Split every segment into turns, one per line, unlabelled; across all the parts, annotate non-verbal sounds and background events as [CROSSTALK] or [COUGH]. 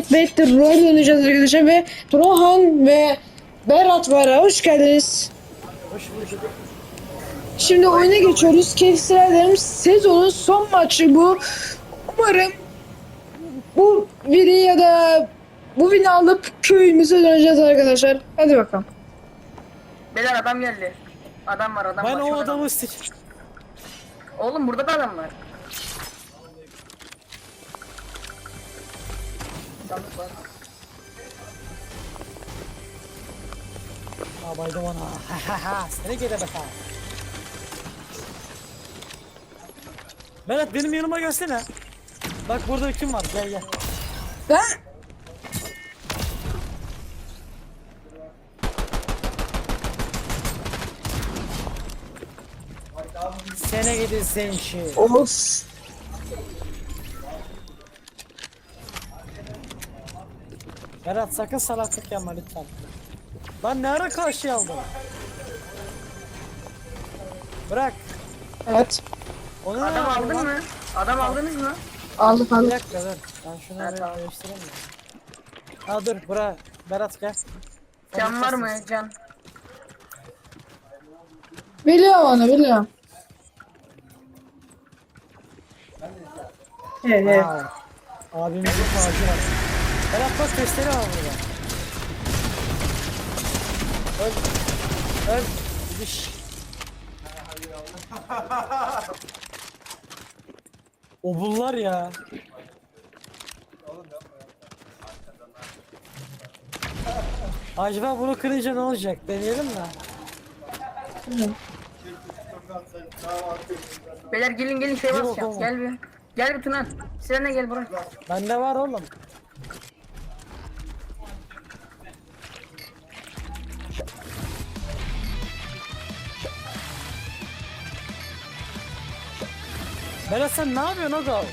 Fortnite Battle Royale oynayacağız arkadaşlar ve Rohan ve Berat var. Hoş geldiniz.
Hoş bulduk.
Şimdi oyuna geçiyoruz. Kevserlerim sezonun son maçı bu. Umarım bu vini ya da bu vini alıp köyümüze döneceğiz arkadaşlar. Hadi bakalım.
Beyler adam geldi. Adam var adam
Ben
var.
o
şurada.
adamı sik...
Oğlum burada da adam var. Sandık var.
Aa baydım ona. Ha ha ha. Seni gele bakalım. Berat benim yanıma gelsene. Bak burada kim var? Gel gel.
Ben
Sene gidi sen şey.
Of.
Berat sakın salaklık yapma lütfen. Lan ne ara karşı aldın? Bırak.
Evet.
Onu
Adam aldın
lan?
mı? Adam aldınız mı?
Aldık
Bir
aldık.
dakika dur. Ben şunu
Evet,
bir
tamam.
değiştireyim mi? Ha dur bırak. Berat gel.
Can var mı can?
Biliyorum onu biliyorum. Evet evet.
Wow. Abimizin tacı var. Berat bak testere var burada. Öl. Öl. Gidiş. [LAUGHS] Obullar ya. Acaba bunu kırınca ne olacak? Deneyelim mi?
Beyler gelin gelin şey basacağım.
bakalım.
Gel bir. Gel bir Tunan. Sen de gel buraya.
Bende var oğlum. Berat sen ne yapıyorsun aga?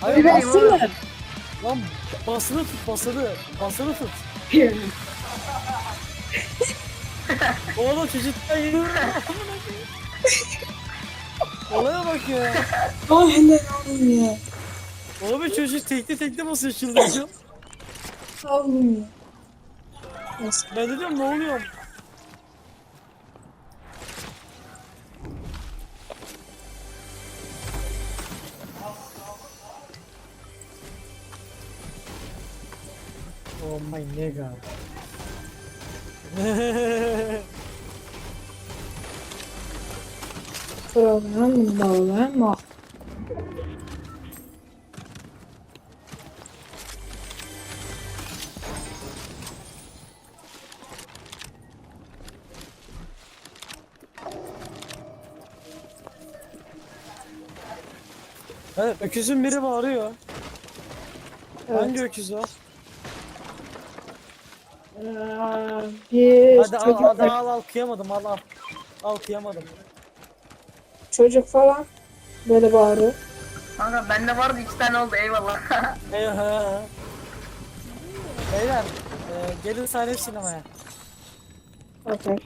Hayır
Bir
lan, basılı tut basılı. Basılı tut. [LAUGHS] Oğlum çocuktan yürüyorum. Olaya bak ya.
Aynen oğlum ya.
Oğlum çocuk tekli tekli basıyor çıldıracağım.
Oğlum ya.
Ben de diyorum ne oluyor? My nigga.
Program bağlama.
evet, öküzün biri bağırıyor.
Evet.
Hangi öküz o?
Ee, Bir
Hadi al,
çocuk,
hadi al, al, kıyamadım, al, al. Al, kıyamadım.
çocuk falan böyle bağırıyor.
Kanka bende vardı iki tane oldu eyvallah. [LAUGHS]
Eyvah. Beyler, e, gelin sahne sinemaya.
Okey.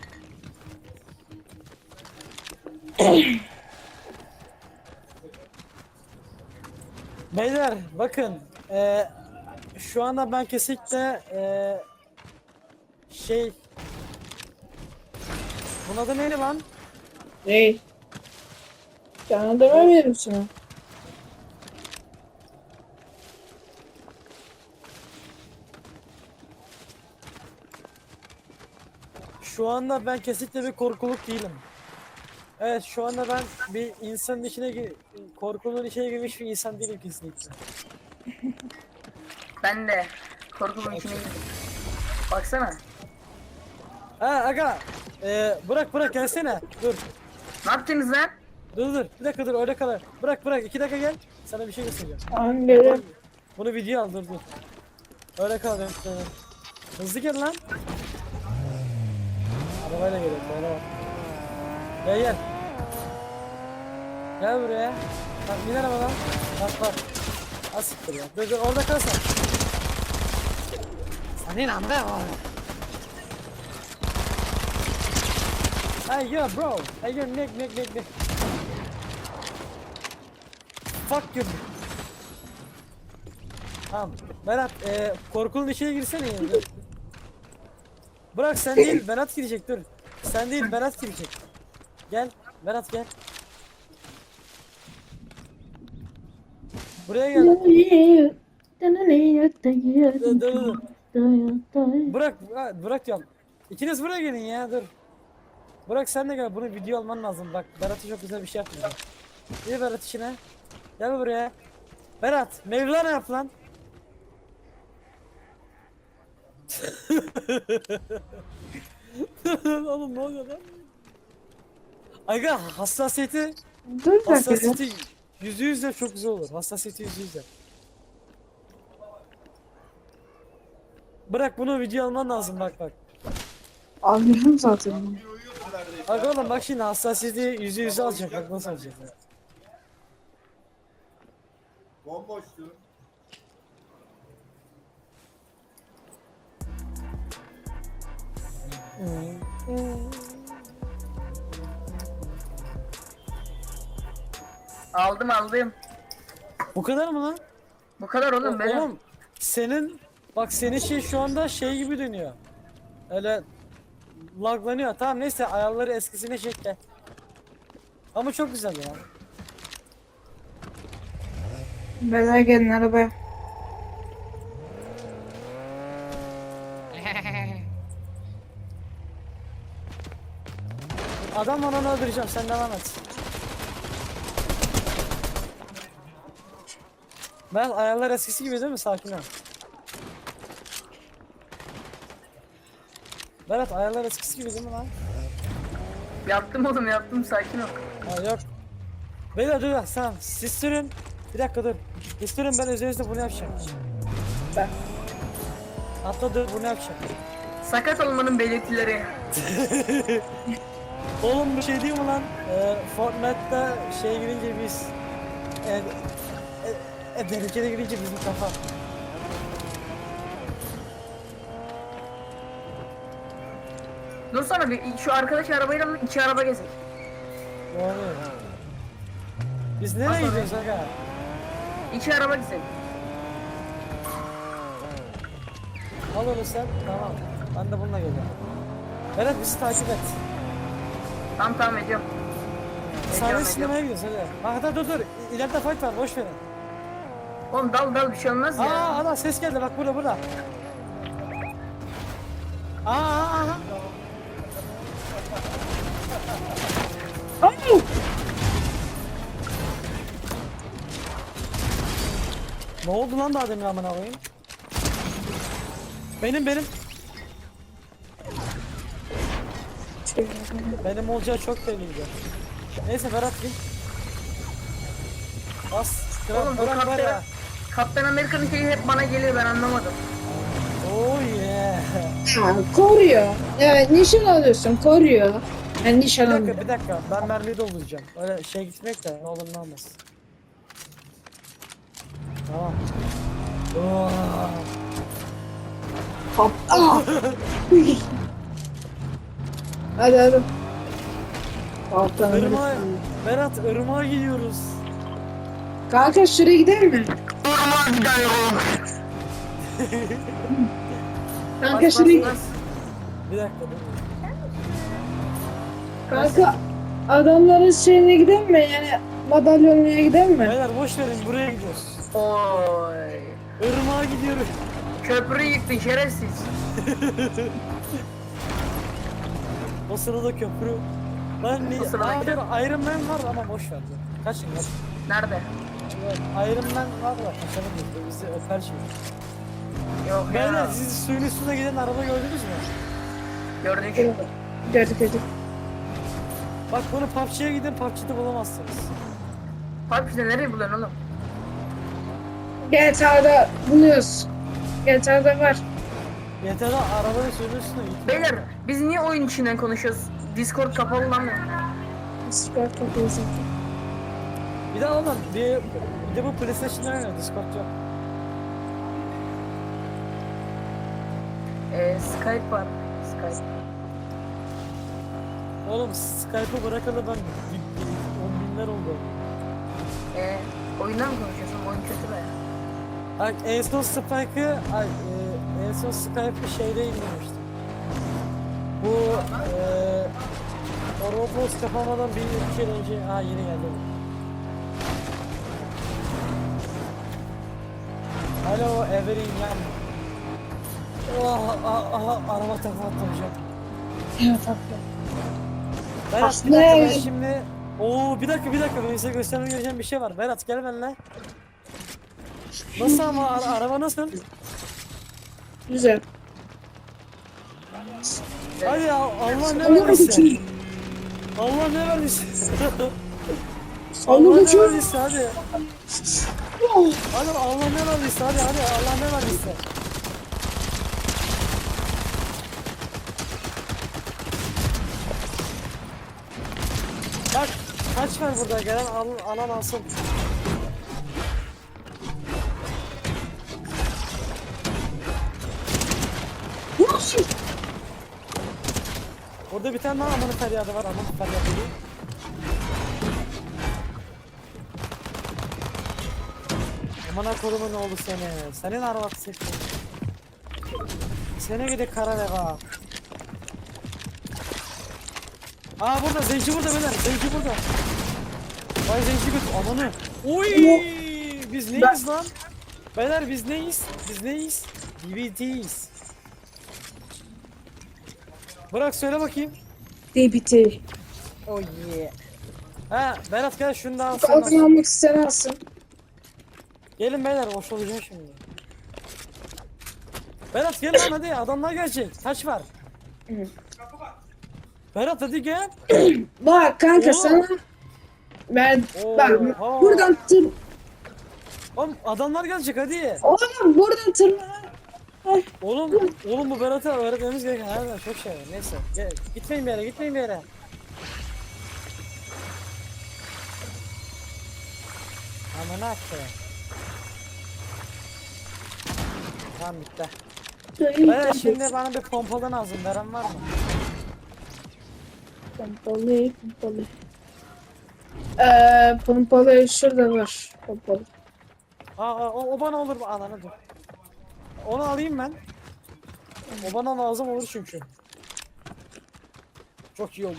Beyler bakın eee şu anda ben kesinlikle eee şey bunun adı neydi lan?
Ney? Canı deme sana.
Şu anda ben kesinlikle bir korkuluk değilim. Evet şu anda ben bir insanın içine gi- korkunun içine girmiş bir insan değilim kesinlikle.
ben de. Korkulun içine girdim. Baksana.
Ha aga eee bırak bırak gelsene dur
Ne yaptınız lan?
dur dur bir dakika dur öyle kadar bırak bırak iki dakika gel sana bir şey göstereceğim.
Gelirim.
Bunu video al dur dur. Öyle kal benim sana. Hızlı gel lan. Arabayla geliyorum bana bak. Gel gel. Gel buraya. Bak bin arabadan. Bak bak. Az siktir ya. Dur dur orada kal sen. Senin anda var. Hey yo bro. Hey yo Nick Nick Nick Nick. Fuck you. Tamam. Berat e, korkulun içine girsene dur. Bırak sen değil Berat girecek dur. Sen değil Berat girecek. Gel Berat gel. Buraya gel. Dur. Bırak bırak diyorum. İkiniz buraya gelin ya dur. Bırak sen de gel bunu video alman lazım bak Berat'a çok güzel bir şey yaptım. Gel Berat işine. Gel buraya. Berat Mevlana yap lan. [LAUGHS] Oğlum ne oluyor lan? Aga hassasiyeti
Dur
hassasiyeti yüzde yüzde çok güzel olur. Hassasiyeti yüzde yüzde. Bırak bunu video alman lazım bak bak.
Alıyorum zaten.
Bak oğlum bak şimdi hassasiyeti yüzde yüze alacak bak nasıl alacak.
Bomboştu.
Aldım aldım.
Bu kadar mı lan?
Bu kadar oğlum benim.
Oğlum senin bak senin şey şu anda şey gibi dönüyor. Öyle laglanıyor. Tamam neyse ayarları eskisine çek gel. Ama çok güzel ya.
Beyler gelin arabaya.
Adam var onu öldüreceğim sen devam et. Ben ayarlar eskisi gibi değil mi? Sakin ol. Berat ayarlar eskisi gibi değil mi lan?
Yaptım oğlum yaptım sakin ol.
Ha yok. Beyler dur sen siz sürün. Bir dakika dur. Siz sürün ben özelinizde bunu yapacağım.
Ben.
Atla dur bunu yapacağım.
Sakat olmanın belirtileri. [LAUGHS]
Oğlum bir şey değil mi lan? Ee, Fortnite'da şey girince biz e, e, e, derecede girince bizim kafa.
Dursana bir şu arkadaş arabayla alalım, iki araba gezek.
Ne oluyor? Biz nereye
Aslında-
gidiyoruz aga?
İki araba gezek.
Al onu sen. Tamam. Ben de bununla geliyorum. Berat bizi takip et.
Tamam tamam ediyorum.
Sahne
ediyorum.
sinemaya gidiyoruz hadi. Hatta dur dur. İleride fight var boş verin.
Oğlum dal dal bir şey olmaz ya.
Aa ana ses geldi bak burada burada. Ne oldu lan daha demin amına koyayım? Benim benim. Benim olacağı çok belliydi. Neyse Berat bin. Bas. Kral
Oğlum bu
bırak var ya.
Kaptan, Kaptan Amerika'nın şeyi hep bana geliyor ben anlamadım.
Oh yeah.
Ha, koruyor. Evet nişan alıyorsun koruyor. Yani nişan
Bir dakika bir dakika ben mermiyi dolduracağım. Öyle şey gitmek de ne olur ne olmaz. Tamam. Oh.
Hop. Aa! hadi hadi. Kaptan
Irmağa. Berat ırmağa gidiyoruz.
Kanka şuraya gidelim mi?
Durma gidiyorum.
Kanka
Bas,
şuraya
bas, bas.
Bir dakika dur.
Kanka adamların şeyine gidelim mi? Yani madalyonluya gidelim mi?
Beyler boş verin buraya gidiyoruz.
Oy.
Irmağa gidiyoruz.
Köprüyü yıktın şerefsiz.
O sırada köprü. Ben ni
O sırada
Aa,
köprü.
Iron Man var ama boş ver. dur. Kaçın kaç.
Nerede?
Iron Man var da kaçalım biz de bizi öper şimdi.
Yok
Beyler
ya.
siz suyun üstünde giden araba gördünüz mü?
Gördük.
Gördük gördük.
Bak bunu PUBG'ye gidin PUBG'de bulamazsınız.
PUBG'de nereye buluyorsun oğlum?
GTA'da buluyoruz. GTA'da var.
YT'de arabanın suyun üstünde git.
Beyler biz niye oyun içinden konuşuyoruz? Discord kapalı lan.
Discord kapıyoruz.
Bir de oğlum bir, bir de bu PlayStation'da oynuyor Discord yok.
Ee, Skype var. Skype.
Oğlum Skype'ı bırakalı ben bi- bi- on binler oldu.
Ee, oyundan mı konuşuyorsun? Oyun kötü be.
Bak en son Spike'ı ay, e, en son Skype'ı şeyde indirmiştim. Bu e, o Roblox kapamadan bir iki yıl önce ha yeni geldi. Alo Everin yan. Oh, ah, ah, araba takla atlayacağım.
Evet haklı.
Berat bir dakika ben şimdi... Oo bir dakika bir dakika ben size göstermem gereken bir şey var. Berat gel benimle. Nasıl ama ara- araba nasıl?
Güzel.
Hadi ya Allah ne
Allah
verdiyse.
için.
Allah ne verdiyse. [LAUGHS]
Allah
Allah ne
için.
verdiyse hadi. Hadi Allah ne verdiyse hadi hadi Allah ne verdiyse. Bak kaç var burada gelen al, alan alsın.
Nasıl?
Burada bir tane daha amanın feryadı var amanın feryadı değil. Amına kodumun oğlu seni. Senin arabat seçtin. Seni gidi kara leva. Aa burada zenci burada beyler zenci burada. Vay zenci götü amanı. Oy biz neyiz lan? Beyler biz neyiz? Biz neyiz? DVD'yiz. Bırak söyle bakayım.
DBT.
Oh yeah. Ha Berat gel şunu da al sen
Kalkın
al.
almak isteyen alsın.
Gelin beyler hoş olacağım şimdi. Berat gel lan hadi adamlar gelecek. Kaç var? Berat hadi gel. [CLEARS THROAT]
Bak kanka
Oo.
sana ben
Oo,
bak
ha.
buradan tır
Oğlum adamlar gelecek hadi.
oğlum buradan tırmana
Oğlum oğlum bu Berat'a öğretmemiz gereken harbiden çok şey var. Neyse gel. Gitmeyin bir yere gitmeyin bir yere. Aman akı. Tamam bitti. Beyler şimdi bana bir pompalı lazım. Veren var mı?
Pompalı pompalı. Eee pompalı şurada var pompalı.
Aa, aa, o, o bana olur mu? Ananı dur. Onu alayım ben. O bana lazım olur çünkü. Çok iyi oldu.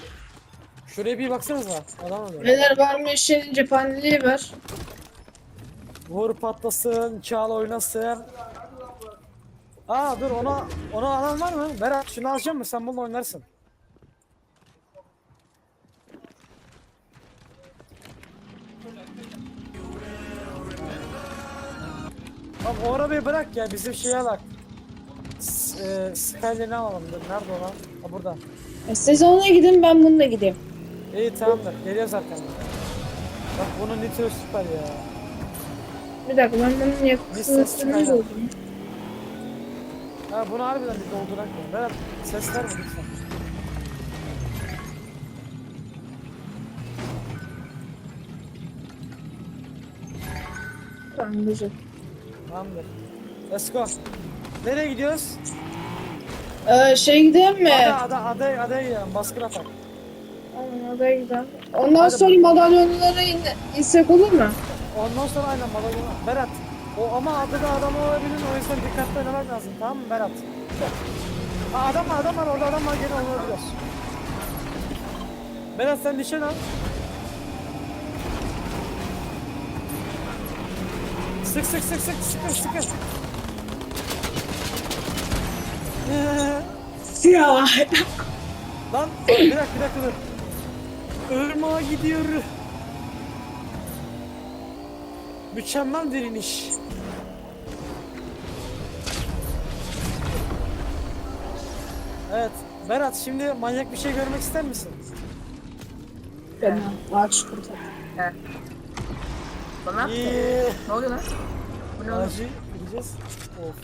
Şuraya bir baksanıza. Adam oluyor.
Neler var mı işin cephaneliği var.
Vur patlasın, çal oynasın. Aa dur ona ona alan var mı? Berat şunu alacağım mı? Sen bununla oynarsın. Abi o arabayı bırak ya bizim şeye bak. S- e, Skyline'i alalım. Nerede o lan? Ha burada.
E, siz ona gidin ben bununla gideyim.
İyi tamamdır. Geliyor zaten. Bak bunun nitro süper ya.
Bir dakika ben bunun yakısını buldum.
Ha bunu harbiden bir doldurak ya. Berat ses verme lütfen.
Tamam güzel.
Tamamdır. Let's go. Nereye gidiyoruz?
Ee, şey gidelim mi?
Ada, ada, adaya, adaya gidelim. Baskın atak.
Tamam oraya gidelim. Ondan
Hadi
sonra madalyonlara in insek olur mu?
Ondan sonra aynen Malaga. Berat. O ama adada adam olabilir. O yüzden dikkatli oynamak lazım. Tamam mı Berat? Aa, adam var, adam var. Orada adam var. Gene olabilir. Berat sen nişan al. Sık sık sık sık sıkın sıkın.
Ya.
Lan bir dakika bir dakika dur. Irmağa gidiyor. Mükemmel direniş. Evet. Berat şimdi manyak bir şey görmek ister misin?
Ben ağaç kurtar.
He. Bana?
İyi.
Ne oluyor lan? Bu ne oluyor?
Ağacı gideceğiz. Of.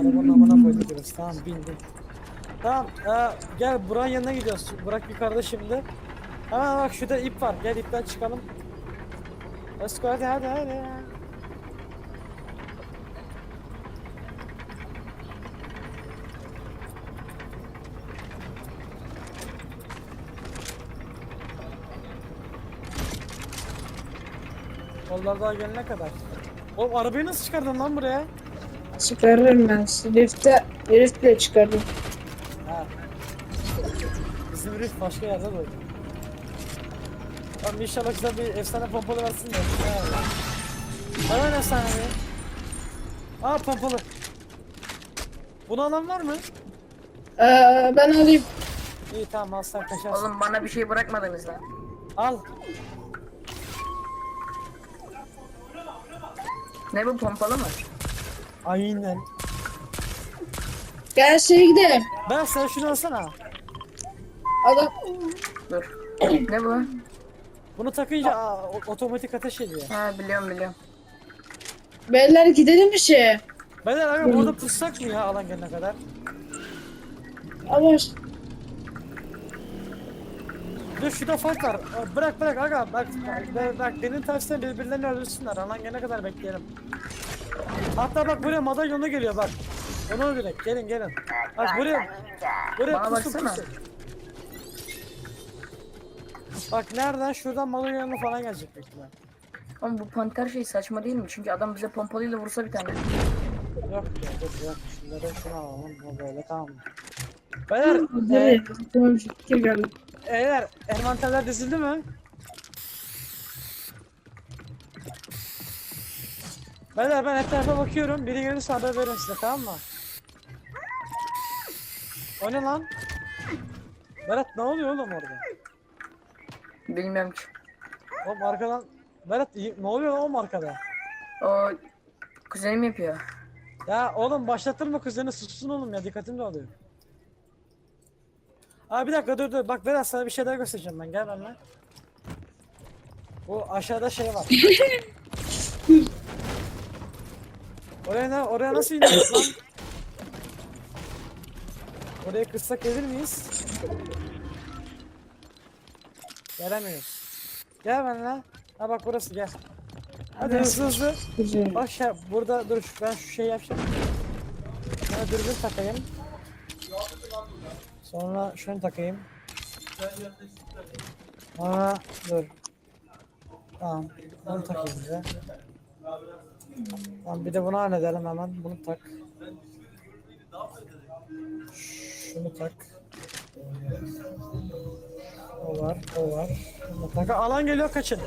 Arabanın amına koyduk biraz. Tamam bindim. Tamam. ee, gel Burak'ın yanına gidiyoruz. Burak yukarıda şimdi. Hemen bak şurada ip var. Gel ipten çıkalım. Let's go hadi hadi hadi. Onlar daha gelene kadar. Oğlum arabayı nasıl çıkardın lan buraya?
Çıkarırım ben. Rift'e, Rift'le çıkardım.
Ha. Bizim rift başka yerde doğdu. Tamam inşallah güzel bir efsane pompalı versin de. Hemen efsane bir. Aa pompalı. Bunu alan var mı?
Ee, ben alayım.
İyi tamam al sen kaçarsın.
Oğlum bana bir şey bırakmadınız lan.
Al.
Ne bu pompalı mı?
Aynen.
Gel şeye gidelim.
Ben sen şunu alsana.
Adam
Dur. ne bu?
Bunu takınca aa, o- otomatik ateş ediyor.
Ha biliyorum biliyorum.
beyler gidelim bir şeye.
Beyler abi burada pussak mı ya alan gelene kadar?
Ama
Dur şurada fark var. Aa, Bırak bırak aga bak bak, bak benim tersine birbirlerini öldürsünler. Alan gelene kadar bekleyelim. Hatta bak buraya madalyonu geliyor bak. Onu öldürek. Gelin gelin. Bak buraya. Buraya
Bana
pusu
baksana.
pusu. Bak nereden? Şuradan madalyonu falan gelecek büyük ihtimal.
Oğlum bu panter şey saçma değil mi? Çünkü adam bize pompalıyla vursa bir tane.
Yok ya dur yok. Şunları şunu alalım. Bu böyle tamam mı? Beyler, e?
Tamam fikir geldi.
Eğer envanterler dizildi mi? Beyler ben etrafa bakıyorum. Biri gelirse haber veririm size tamam mı? O ne lan? Berat ne oluyor oğlum orada?
Bilmiyorum ki.
Oğlum arkadan... Berat iyi- ne oluyor oğlum arkada?
O kuzenim yapıyor.
Ya oğlum başlatır mı kızını sussun oğlum ya dikkatim dağılıyor. Abi bir dakika dur dur bak Berat sana bir şey daha göstereceğim ben gel benimle. Bu aşağıda şey var. [LAUGHS] oraya ne oraya nasıl iniyoruz lan? Oraya kıssak gelir miyiz? Gelemiyoruz. Gel benimle. Ha bak burası gel. Hadi hızlı hızlı. Bak şey, burada dur şu- ben şu şey yapacağım. Sonra dürbün takayım. Sonra şunu takayım. Sonra dur. Tamam. Bunu takayım bize. Tamam bir de bunu halledelim hemen. Bunu tak. Şunu tak. O var, o var. Bunu tak. Alan geliyor kaçın.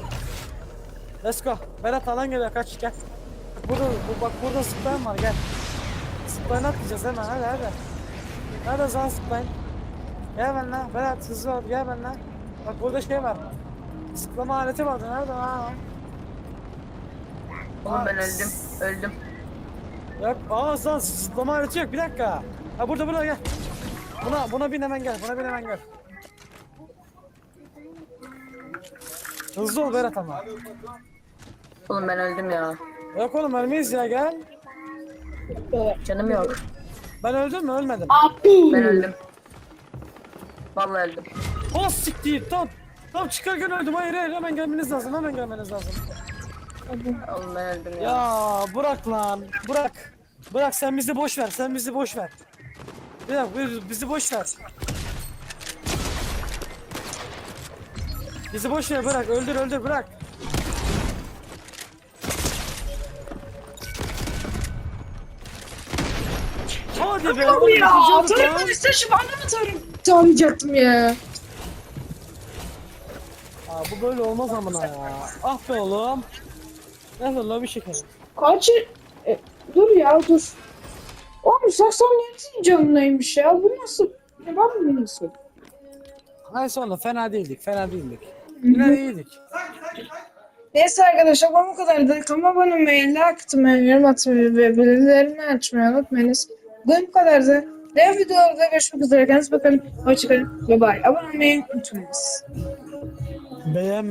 Let's go. Berat alan geliyor kaç gel. Burada, bu, bak burada zıplayan var gel. Zıplayan atlayacağız hemen hadi hadi. Hadi zaman zıplayın. Gel benimle Berat hızlı ol gel benimle. Bak burada şey var. Zıplama aleti vardı nerede ha?
Oğlum ben öldüm. Öldüm.
Yok aa zan zıplama aleti yok bir dakika. Ha burada burada gel. Buna buna bin hemen gel buna bin hemen gel. Hızlı ol Berat ama.
Oğlum ben öldüm ya.
Yok oğlum ölmeyiz ya gel.
Canım yok.
Ben öldüm mü ölmedim.
Ben öldüm. Vallahi öldüm.
Oh siktir tam. Tam çıkarken öldüm hayır hayır hemen gelmeniz lazım hemen gelmeniz lazım.
Oğlum ben öldüm ya.
Ya bırak lan bırak. Bırak sen bizi boş ver sen bizi boş ver. Bir dakika bizi- bizi boş ver. Bizi boş ver bırak öldür öldür bırak. Hadi be. oğlum,
Ya
ikinci olduk lan.
taraftan iste şu bana mı tarım? Tarlayacaktım ya.
Aa, bu böyle olmaz amına ya. Ah be oğlum. Neyse lobi şekerim.
Kaç e, dur ya dur. Oğlum saksan neresi canlıymış ya? Bu nasıl? Ne ben mi nasıl?
Neyse oğlum fena değildik fena değildik. Yine iyiydik.
Neyse arkadaşlar bu kadardı. Kanalıma abone olmayı, like atmayı, yorum atmayı ve bildirimlerimi açmayı unutmayınız. Bu kadardı. Diğer videolarda görüşmek üzere. Kendinize bakın. Hoşçakalın. Bye bye. Abone olmayı unutmayınız.
Beğen